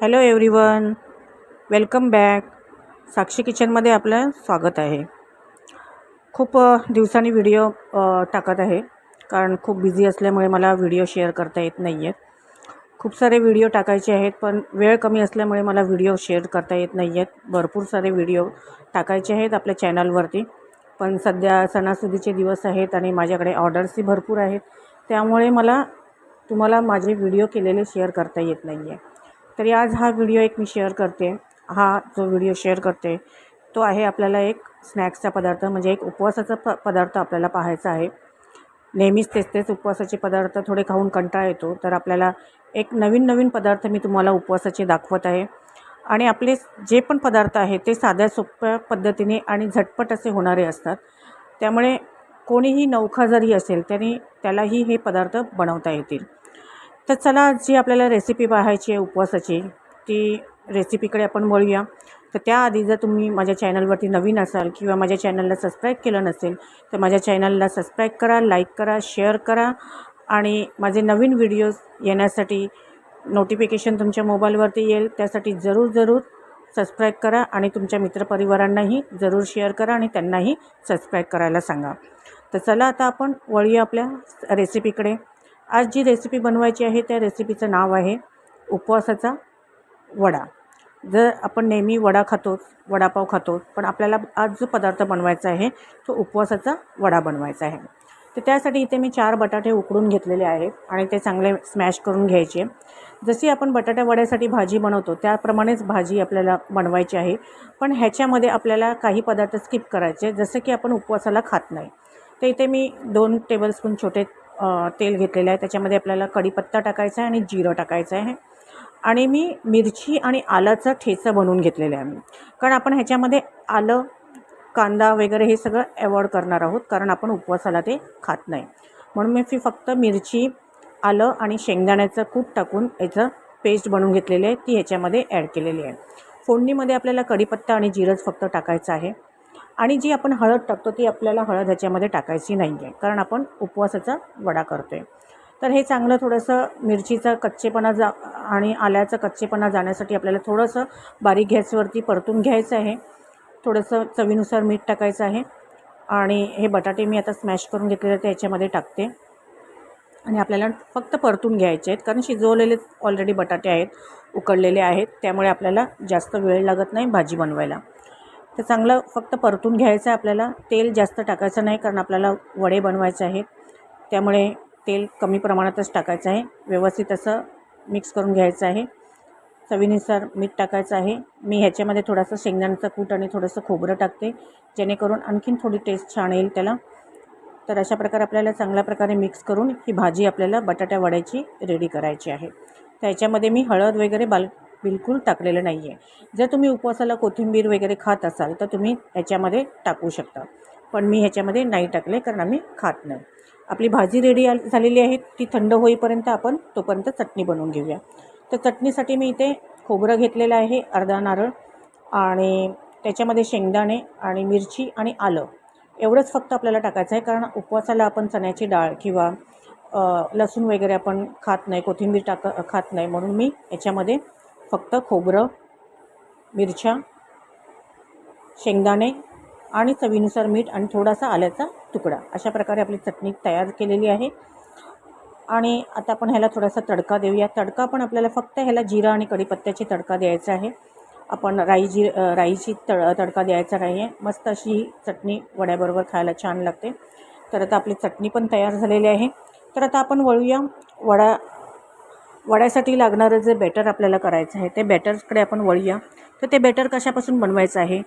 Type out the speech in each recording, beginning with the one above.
Hello everyone welcome back Sakshi किचनमध्ये आपलं स्वागत आहे. खूप दिवसांनी व्हिडिओ टाकत आहे. कारण खूप बिझी असल्यामुळे मला व्हिडिओ शेअर करता येत नाही आहेत खूप सारे व्हिडिओ टाकायचे आहेत पण वेळ कमी असल्यामुळे मला व्हिडिओ शेअर करता येत नाही आहेत भरपूर सारे व्हिडिओ टाकायचे आहेत आपल्या चॅनलवरती पण सध्या सणासुदीचे दिवस आहेत आणि माझ्याकडे ऑर्डर्सही भरपूर आहेत. त्यामुळे मला तुम्हाला माझे व्हिडिओ केलेले शेअर करता येत नाही आहे तरी आज हा व्हिडिओ एक मी शेअर करते. हा जो व्हिडिओ शेअर करते तो आहे आपल्याला एक स्नॅक्सचा पदार्थ म्हणजे एक उपवासाचा प पदार्थ आपल्याला पाहायचा आहे. नेहमीच तेच तेच उपवासाचे पदार्थ थोडे खाऊन कंटाळा येतो. तर आपल्याला एक नवीन नवीन पदार्थ मी तुम्हाला उपवासाचे दाखवत आहे. आणि आपले जे पण पदार्थ आहे ते साध्या सोप्या पद्धतीने आणि झटपट असे होणारे असतात. त्यामुळे कोणीही नौखा जरी असेल तरी त्यालाही हे पदार्थ बनवता येतील. तर चला जी आपल्याला रेसिपी पाहायची आहे उपवासाची ती रेसिपीकडे आपण वळूया. तर त्याआधी जर तुम्ही माझ्या चॅनलवरती नवीन असाल किंवा माझ्या चॅनलला सबस्क्राईब केलं नसेल तर माझ्या चॅनलला सबस्क्राईब करा लाईक करा शेअर करा आणि माझे नवीन व्हिडिओज येण्यासाठी नोटिफिकेशन तुमच्या मोबाईलवरती येईल. त्यासाठी जरूर जरूर सबस्क्राईब करा आणि तुमच्या मित्रपरिवारांनाही जरूर शेअर करा आणि त्यांनाही सबस्क्राईब करायला सांगा. तर चला आता आपण वळूया आपल्या रेसिपीकडे आज जी रेसिपी बनवायची आहे त्या रेसिपीचं नाव आहे उपवासाचा वडा. जर आपण नेहमी वडा खातो वडापाव खातो पण आपल्याला आज जो पदार्थ बनवायचा आहे तो उपवासाचा वडा बनवायचा आहे. तर त्यासाठी इथे मी चार बटाटे उकडून घेतलेले आहेत आणि ते चांगले स्मॅश करून घ्यायचे. जशी आपण बटाट्या वड्यासाठी भाजी बनवतो त्याप्रमाणेच भाजी आपल्याला बनवायची आहे. पण ह्याच्यामध्ये आपल्याला काही पदार्थ स्किप करायचे जसं की आपण उपवासाला खात नाही. तर इथे मी दोन टेबलस्पून छोटे तेल घेतलेलं आहे. त्याच्यामध्ये आपल्याला कढीपत्ता टाकायचा आहे आणि जिरं टाकायचं आहे. आणि मी मिरची आणि आलाचा ठेचा बनवून घेतलेला आहे मी. कारण आपण ह्याच्यामध्ये आलं कांदा वगैरे हे सगळं अवॉइड करणार आहोत. कारण आपण उपवासाला ते खात नाही. म्हणून मी फक्त मिरची आलं आणि शेंगदाण्याचं कूट टाकून याचं पेस्ट बनवून घेतलेली आहे. ती ह्याच्यामध्ये ॲड केलेली आहे. फोडणीमध्ये आपल्याला कढीपत्ता आणि जिरंच फक्त टाकायचं आहे. आणि जी आपण हळद टाकतो ती आपल्याला हळद ह्याच्यामध्ये टाकायची नाही आहे कारण आपण उपवासाचा वडा करतो आहे तर हे चांगलं थोडंसं मिरचीचा कच्चेपणा जा आणि आल्याचा कच्चेपणा जाण्यासाठी आपल्याला थोडंसं बारीक गॅसवरती परतून घ्यायचं आहे. थोडंसं चवीनुसार मीठ टाकायचं आहे. आणि हे बटाटे मी आता स्मॅश करून घेतलेले ते याच्यामध्ये टाकते. आणि आपल्याला फक्त परतून घ्यायचे आहेत कारण शिजवलेले ऑलरेडी बटाटे आहेत उकडलेले आहेत त्यामुळे आपल्याला जास्त वेळ लागत नाही भाजी बनवायला. तर चांगलं फक्त परतून घ्यायचं आहे आपल्याला. तेल जास्त टाकायचं नाही कारण आपल्याला वडे बनवायचे आहेत. त्यामुळे तेल कमी प्रमाणातच टाकायचं आहे. व्यवस्थित असं मिक्स करून घ्यायचं आहे. चवीनुसार मीठ टाकायचं आहे. मी ह्याच्यामध्ये थोडासा शेंगदाण्याचा कूट आणि थोडंसं खोबरं टाकते. जेणेकरून आणखीन थोडी टेस्ट छान येईल त्याला. तर अशा प्रकारे आपल्याला चांगल्या प्रकारे मिक्स करून ही भाजी आपल्याला बटाट्या वड्याची रेडी करायची आहे. त्याच्यामध्ये मी हळद वगैरे बाल बिलकुल टाकलेलं नाही आहे जर तुम्ही उपवासाला कोथिंबीर वगैरे खात असाल तर तुम्ही ह्याच्यामध्ये टाकू शकता. पण मी ह्याच्यामध्ये नाही टाकले कारण आम्ही खात नाही. आपली भाजी रेडी झालेली आहे ती थंड होईपर्यंत आपण तोपर्यंत चटणी बनवून घेऊया. तर चटणीसाठी मी इथे खोबरं घेतलेलं आहे अर्धा नारळ आणि त्याच्यामध्ये शेंगदाणे आणि मिरची आणि आलं. एवढंच फक्त आपल्याला टाकायचं आहे कारण उपवासाला आपण चण्याची डाळ किंवा लसूण वगैरे आपण खात नाही कोथिंबीर टाक खात नाही म्हणून मी याच्यामध्ये फक्त खोबरं मिरच्या शेंगदाणे आणि चवीनुसार मीठ आणि थोडासा आल्याचा तुकडा. अशा प्रकारे आपली चटणी तयार केलेली आहे. आणि आता आपण ह्याला थोडासा तडका देऊया. तडका पण आपल्याला फक्त ह्याला जिरा आणि कढीपत्त्याची तडका द्यायचा आहे. आपण राई जी राईची तड तडका द्यायचा नाही आहे मस्त अशी ही चटणी वड्याबरोबर खायला छान लागते. तर आता आपली चटणी पण तयार झालेली आहे. तर आता आपण वळूया. वडा वड्यासाठी लागणारं जे बॅटर आपल्याला करायचं आहे ते बॅटरकडे आपण वळूया. तर ते बॅटर कशापासून बनवायचं आहे?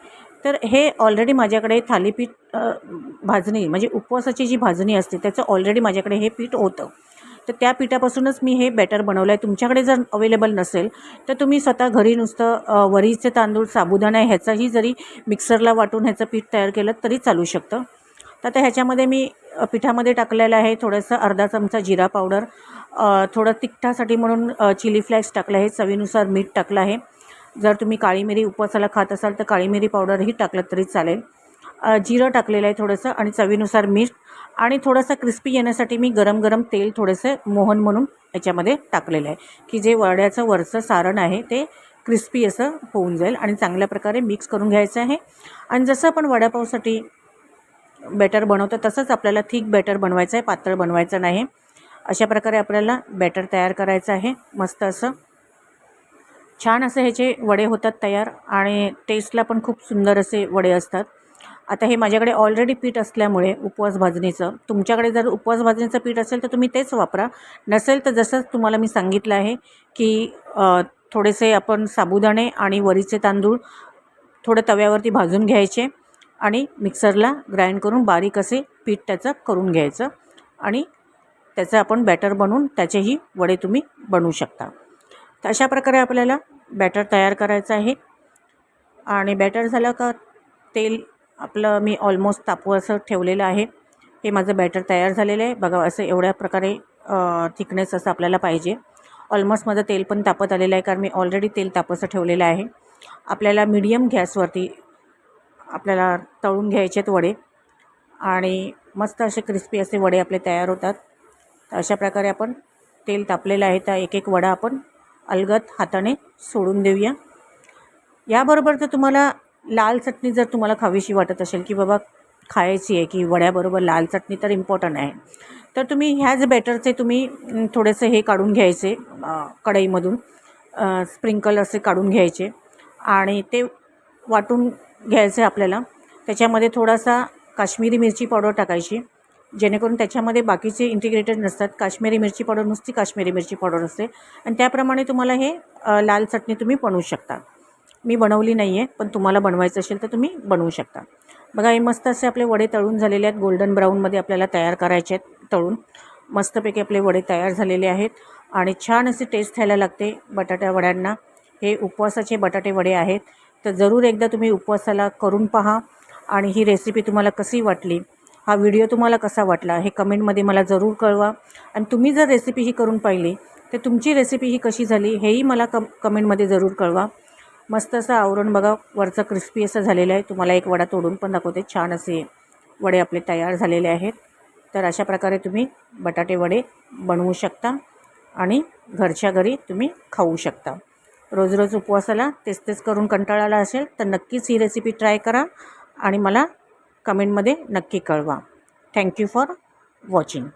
तर हे ऑलरेडी माझ्याकडे थालीपीठ भाजणी म्हणजे उपवासाची जी भाजणी असते त्याचं ऑलरेडी माझ्याकडे हे पीठ होतं. तर त्या पिठापासूनच मी हे बॅटर बनवलं आहे तुमच्याकडे जर अवेलेबल नसेल तर तुम्ही स्वतः घरी नुसतं वरीचे तांदूळ साबुदाणा ह्याचाही जरी मिक्सरला वाटून ह्याचं पीठ तयार केलं तरी चालू शकतं. तर आता ह्याच्यामध्ये मी पिठामध्ये टाकलेलं आहे थोडंसं अर्धा चमचा जिरा पावडर थोडं तिखटासाठी म्हणून चिली फ्लॅक्स टाकलं आहे चवीनुसार मीठ टाकलं आहे. जर तुम्ही काळी मिरी उपवासाला खात असाल तर काळी मिरी पावडरही टाकलं तरी चालेल. जिरं टाकलेलं आहे थोडंसं आणि चवीनुसार मीठ आणि थोडंसं क्रिस्पी येण्यासाठी मी गरम गरम तेल थोडंसं मोहन म्हणून याच्यामध्ये टाकलेलं आहे की जे वड्याचं वरचं सारण आहे ते क्रिस्पी असं होऊन जाईल आणि चांगल्या प्रकारे मिक्स करून घ्यायचं आहे. आणि जसं आपण वडापावसाठी बॅटर बनवतो तसंच आपल्याला थिक बॅटर बनवायचं आहे पातळ बनवायचं नाही. अशा प्रकारे आपल्याला बॅटर तयार करायचं आहे. मस्त असं. छान असे ह्याचे वडे होतात तयार आणि टेस्टला पण खूप सुंदर असे वडे असतात. आता हे माझ्याकडे ऑलरेडी पीठ असल्यामुळे उपवास भाजणीचं. तुमच्याकडे जर उपवास भाजणीचं पीठ असेल तर तुम्ही तेच वापरा. नसेल तर जसंच तुम्हाला मी सांगितलं आहे की थोडेसे आपण साबुदाणे आणि वरीचे तांदूळ थोडं तव्यावरती भाजून घ्यायचे. आणि मिक्सरला ग्राइंड करून बारीक असे पीठ त्याचं करून घ्यायचं आणि त्याचं आपण बॅटर बनवून त्याचेही वडे तुम्ही बनवू शकता. तर अशा प्रकारे आपल्याला बॅटर तयार करायचं आहे. आणि बॅटर झालं का तेल आपलं मी ऑलमोस्ट तापू असं ठेवलेलं आहे. हे माझं बॅटर तयार झालेलं आहे. बघा असं एवढ्या प्रकारे थिकनेस असं आपल्याला पाहिजे. ऑलमोस्ट माझं तेल पण तापत आलेलं आहे कारण मी ऑलरेडी तेल तापसं ठेवलेलं आहे. आपल्याला मीडियम गॅसवरती आपल्याला तळून घ्यायचे आहेत वडे. आणि मस्त असे क्रिस्पी असे वडे आपले तयार होतात. तर अशा प्रकारे आपण तेल तापलेलं आहे. तर एक एक वडा आपण अलगत हाताने सोडून देऊया. याबरोबर तर तुम्हाला लाल चटणी जर तुम्हाला खावीशी वाटत असेल की बाबा खायची आहे की वड्याबरोबर लाल चटणी तर इम्पॉर्टंट आहे. तर तुम्ही ह्याच बॅटरचे तुम्ही थोडेसे हे काढून घ्यायचे कढईमधून स्प्रिंकल असे काढून घ्यायचे. आणि ते वाटून घ्यायचं आहे आपल्याला. त्याच्यामध्ये थोडासा काश्मीरी मिरची पावडर टाकायची जेणेकरून त्याच्यामध्ये बाकीचे इंटिग्रेटेड नसतात. काश्मीरी मिरची पावडर नुसती काश्मीरी मिरची पावडर असते. आणि त्याप्रमाणे तुम्हाला हे लाल चटणी तुम्ही बनवू शकता. मी बनवली नाही आहे पण तुम्हाला बनवायचं असेल तर तुम्ही बनवू शकता. बघा हे मस्त असे आपले वडे तळून झालेले आहेत. गोल्डन ब्राऊनमध्ये आपल्याला तयार करायचे आहेत तळून. मस्तपैकी आपले वडे तयार झालेले आहेत. आणि छान असे टेस्ट खायला लागते बटाट्या वड्यांना. हे उपवासाचे बटाटे वडे आहेत. तर जरूर एकदा तुम्ही उपवासाला करून पहा आणि ही रेसिपी तुम्हाला कशी वाटली हा व्हिडिओ तुम्हाला कसा वाटला हे कमेंटमध्ये मला जरूर कळवा. आणि तुम्ही जर रेसिपी ही करून पाहिली तर तुमची रेसिपी ही कशी झाली हेही मला कम कमेंटमध्ये जरूर कळवा. मस्त असं आवरण बघा वरचं क्रिस्पी असं झालेलं आहे. तुम्हाला एक वडा तोडून पण दाखवते छान असे वडे आपले तयार झालेले आहेत. तर अशा प्रकारे तुम्ही बटाटे वडे बनवू शकता आणि घरच्या घरी तुम्ही खाऊ शकता. रोज रोज उपवासाला तेच तेच करून कंटाळाला असेल तर नक्कीच ही रेसिपी ट्राय करा आणि मला कमेंटमध्ये नक्की कळवा. Thank you for watching